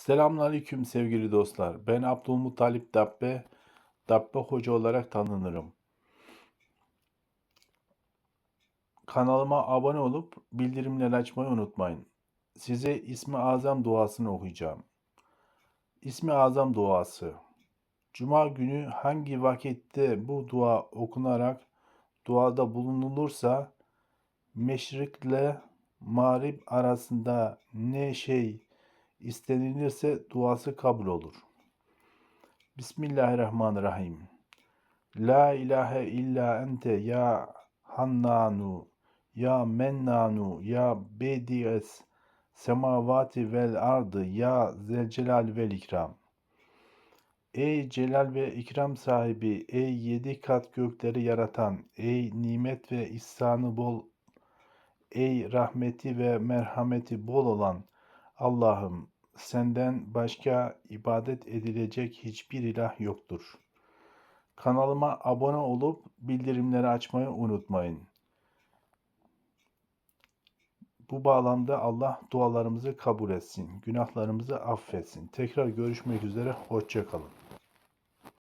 Selamünaleyküm sevgili dostlar. Ben Abdülmuttalip Dabbe, Dabbe Hoca olarak tanınırım. Kanalıma abone olup bildirimleri açmayı unutmayın. Size İsmi Azam duasını okuyacağım. İsmi Azam duası. Cuma günü hangi vakitte bu dua okunarak duada bulunulursa meşrikle mağrib arasında ne şey istenilirse duası kabul olur. Bismillahirrahmanirrahim. La ilahe illa ente ya Hannanu ya Mennanu ya Bedi'es semavati vel ardı ya Zelcelal vel ikram. Ey celal ve ikram sahibi, ey yedi kat gökleri yaratan, ey nimet ve ihsanı bol, ey rahmeti ve merhameti bol olan Allah'ım senden başka ibadet edilecek hiçbir ilah yoktur. Kanalıma abone olup bildirimleri açmayı unutmayın. Bu bağlamda Allah dualarımızı kabul etsin, günahlarımızı affetsin. Tekrar görüşmek üzere, hoşça kalın.